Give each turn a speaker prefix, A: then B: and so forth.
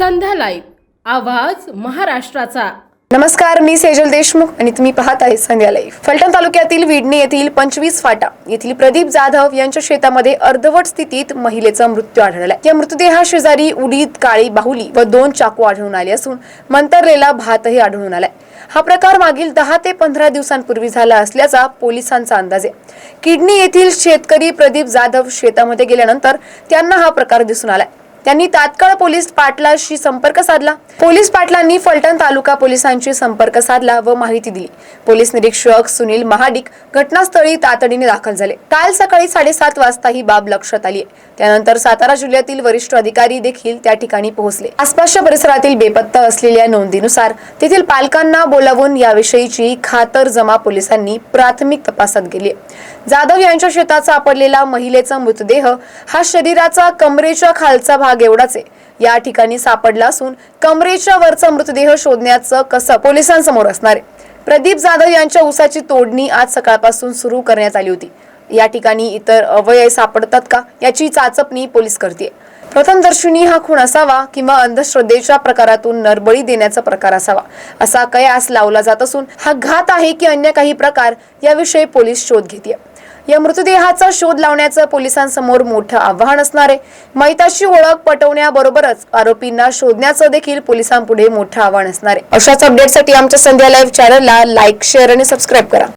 A: Live. आवाज महाराष्ट्राचा.
B: नमस्कार मी सेजल देशमुख आणि तुम्ही पाहत आहे संध्या लाईव्ह. फलटण तालुक्यातील विडणी येथील पंचवीस फाटा येथील प्रदीप जाधव यांच्या शेतामध्ये अर्धवट स्थितीत महिलेचा मृत्यू आढळला. या मृतदेहा शेजारी उडीद काळी बाहुली व दोन चाकू आढळून आले असून मंतरलेला भातही आढळून आलाय. हा प्रकार मागील दहा ते पंधरा दिवसांपूर्वी झाला असल्याचा पोलिसांचा अंदाज आहे. किडनी येथील शेतकरी प्रदीप जाधव शेतामध्ये गेल्यानंतर त्यांना हा प्रकार दिसून आलाय. त्यांनी तात्काळ पोलीस पाटलाशी संपर्क साधला. पोलीस पाटलांनी फलटण तालुका पोलिसांशी संपर्क साधला व माहिती दिली. पोलीस निरीक्षक सुनील महाडिक घटनास्थळी तातडीने दाखल झाले. काल सकाळी साडेसात वाजता ही बाब लक्षात आली. त्यानंतर सातारा जिल्ह्यातील वरिष्ठ अधिकारी देखील त्या ठिकाणी पोहोचले. आसपासच्या परिसरातील बेपत्ता असलेल्या नोंदीनुसार तेथील पालकांना बोलावून याविषयीची खातर जमा पोलिसांनी प्राथमिक तपासात गेली जाधव यांच्या शेतात सापडलेला महिलेचा मृतदेह हा शरीराचा कमरेच्या खालचा भाग एवढाच आहे. या ठिकाणी सापडला असून कमरेच्या वरचा मृतदेह शोधण्याचं कसं पोलिसांसमोर असणार आहे. प्रदीप जाधव यांच्या ऊसाची तोडणी आज सकाळपासून सुरू करण्यात आली होती. या ठिकाणी इतर अवयव सापडतात का याची चाचपणी पोलीस करते प्रथम दर्शनी हा खून असावा किंवा अंधश्रद्धेच्या प्रकारातून नरबळी देण्याचा प्रकार असावा असा कयास लावला जात असून हा घात आहे की अन्य काही प्रकार याविषयी पोलीस शोध घेते या मृतदेहाचा शोध लावण्याचं पोलिसांसमोर मोठं आव्हान असणार आहे. मैताची ओळख पटवण्याबरोबरच आरोपींना शोधण्याचं देखील पोलिसांपुढे मोठं आव्हान असणार आहे. अशाच अपडेटसाठी आमच्या संध्या लाईव्ह चॅनलला लाईक शेअर आणि सबस्क्राईब करा.